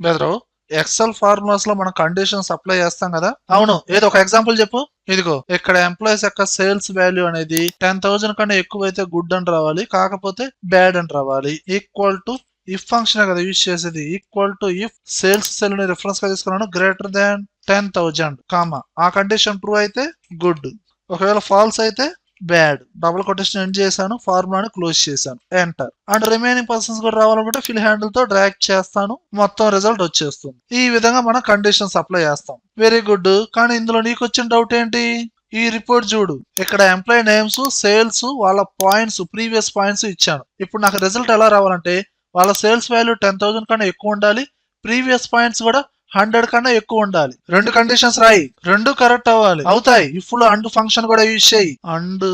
బెదరు ఎక్సెల్ ఫార్ములాస్లో మనం conditions apply చేస్తాం కదా? అవును ఏదో ఒక ఎగ్జాంపుల్ చెప్పు. ఇదిగో ఇక్కడ ఎంప్లాయీస్ యొక్క సేల్స్ వాల్యూ అనేది టెన్ థౌసండ్ కన్నా ఎక్కువ అయితే గుడ్ అని రావాలి కాకపోతే బ్యాడ్ అని రావాలి. ఈక్వల్ టు ఇఫ్ ఫంక్షన్ కదా యూజ్ చేసేది? ఈక్వల్ టు ఇఫ్ సేల్స్ సెల్ని రిఫరెన్స్గా తీసుకున్నాను greater than ten thousand comma ఆ కండిషన్ ట్రూ అయితే గుడ్ ఒకవేళ ఫాల్స్ అయితే బ్యాడ్ డబుల్ కొటేషన్ ఎండ్ చేశాను ఫార్ములాని క్లోజ్ చేశాను. ఎంటర్ అండ్ రిమైనింగ్ పర్సన్స్ కూడా రావాలనుకుంటే ఫిల్ హ్యాండిల్తో డ్రాగ్ చేస్తాను మొత్తం రిజల్ట్ వచ్చేస్తుంది. ఈ విధంగా మనం కండిషన్స్ అప్లై చేస్తాం. వెరీ గుడ్ కానీ ఇందులో నీకు వచ్చిన డౌట్ ఏంటి? ఈ రిపోర్ట్ చూడు. ఇక్కడ ఎంప్లాయీ నేమ్స్ సేల్స్ వాళ్ళ పాయింట్స్ ప్రీవియస్ పాయింట్స్ ఇచ్చాను. ఇప్పుడు నాకు రిజల్ట్ ఎలా రావాలంటే వాళ్ళ సేల్స్ వాల్యూ టెన్ థౌసండ్ కన్నా ఎక్కువ ఉండాలి ప్రీవియస్ పాయింట్స్ కూడా హండ్రెడ్ కన్నా ఎక్కువ ఉండాలి. రెండు కండిషన్స్ రాయి. రెండు కరెక్ట్ అవ్వాలి. అవుతాయి. ఇఫ్లో అండ్ ఫంక్షన్ కూడా యూజ్ చేయి. అండ్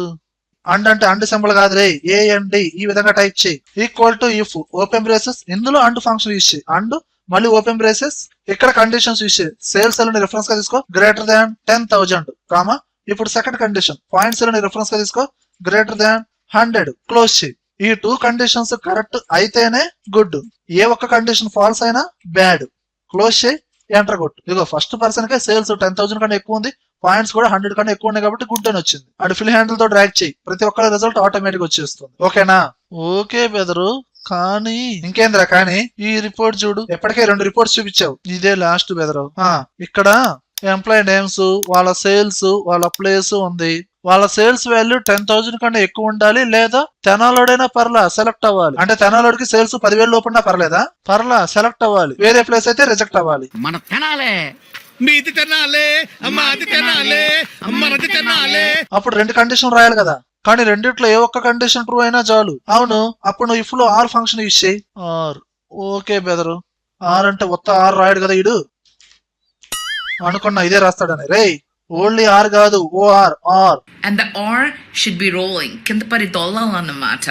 అండ్ అంటే అండ్ సింబల్ కాదు రే. ఏ అండ్ డి ఈ విధంగా టైప్ చేయి. Equal to if open braces ఇందులో అండ్ ఫంక్షన్ యూజ్ చేయి. అండ్ మళ్ళీ ఓపెన్ బ్రేసెస్ ఇక్కడ కండిషన్స్ యూజ్ చేయి. సేల్స్ని రిఫరెన్స్గా తీసుకో. Greater than ten thousand comma? ఇప్పుడు సెకండ్ కండిషన్ పాయింట్ సెల్ని రిఫరెన్స్గా తీసుకో. గ్రేటర్ దాన్ హండ్రెడ్ క్లోజ్ చేయి. ఈ టూ కండిషన్స్ కరెక్ట్ అయితేనే గుడ్ ఏ ఒక్క కండిషన్ ఫాల్స్ అయినా బ్యాడ్ క్లోజ్ చేయి. ఎంటర్ కొట్టు. ఇదిగో ఫస్ట్ పర్సన్ కే సేల్స్ టెన్ థౌసండ్ కన్నా ఎక్కువ ఉంది. పాయింట్స్ కూడా హండ్రెడ్ కన్నా ఎక్కువ ఉన్నాయి కాబట్టి గుడ్ అని వచ్చింది. అండ్ ఫిల్ హ్యాండిల్తో డ్రాగ్ చేయి. ప్రతి ఒక్కరి రిజల్ట్ ఆటోమేటిక్ వచ్చేస్తుంది. ఓకేనా ఓకే బెదరు కానీ ఇంకేంద్రా కానీ? ఈ రిపోర్ట్ చూడు. ఎప్పటికే రెండు రిపోర్ట్స్ చూపించావు. ఇదే లాస్ట్ బెదరు ఆ, ఇక్కడ ఎంప్లాయీ నేమ్స్ వాళ్ళ సేల్స్ వాళ్ళ ప్లేస్ ఉంది. వాళ్ళ సేల్స్ వాల్యూ టెన్ థౌసండ్ కన్నా ఎక్కువ ఉండాలి లేదా తెనాలోడైనా పర్లా సెలెక్ట్ అవ్వాలి. అంటే తెనాలోడికి సేల్స్ పదివేలు లోపల పర్లేదా? పర్లా సెలెక్ట్ అవ్వాలి. వేరే ప్లేస్ అయితే రిజెక్ట్ అవ్వాలి. మన తినాలే. మీది తినాలే. మాది తినాలే. మనది తినాలే. అప్పుడు రెండు కండిషన్ రాయాలి కదా. కానీ రెండిట్లో ఏ ఒక్క కండిషన్ ట్రూ అయినా చాలు. అవును. అప్పుడు నువ్వు ఇఫ్లో ఆర్ ఫంక్షన్ యూజ్ చేయి. ఆర్. ఓకే బెదరు ఆర్ అంటే ఉత్త ఆర్ రాయడు కదా ఇడు అనుకున్నా ఇదే రాస్తాడని. రేయ్ ఓన్లీ ఆర్ కాదు O R R. And the R should be rolling. కింద పడి దొల్లాలన్నమాట.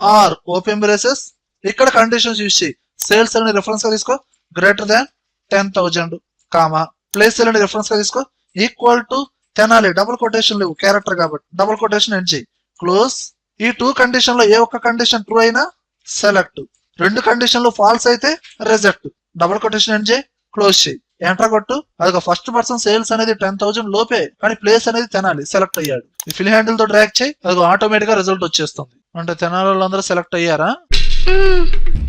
Or open braces. ఇక్కడ కండిషన్స్ యూజ్ చేయి. సేల్స్ అని రిఫరెన్స్గా తీసుకో. Greater than ten thousand comma. Place అని రిఫరెన్స్గా తీసుకో. Equal to Tenali double quotation లేవు క్యారెక్టర్ కాబట్టి. డబుల్ కొటేషన్ ఎండ్ చేయి? క్లోజ్ ఈ టూ కండిషన్లో ఏ ఒక్క కండిషన్ ట్రూ అయినా సెలెక్ట్ రెండు కండిషన్లు ఫాల్స్ అయితే రిజెక్ట్ డబుల్ కొటేషన్ ఎండ్ చేయి? క్లోజ్ చేయి. ఎంటర్ కొట్టు. అదొక ఫస్ట్ పర్సన్ సేల్స్ అనేది టెన్ థౌసండ్ లోపే కానీ ప్లేస్ అనేది తెనాలి సెలెక్ట్ అయ్యాడు. ఈ ఫిల్ హ్యాండిల్తో డ్రాక్ చేయి అది ఆటోమేటిక్గా రిజల్ట్ వచ్చేస్తుంది. అంటే తెనాలి వాళ్ళందరూ సెలెక్ట్ అయ్యారా? Hmm.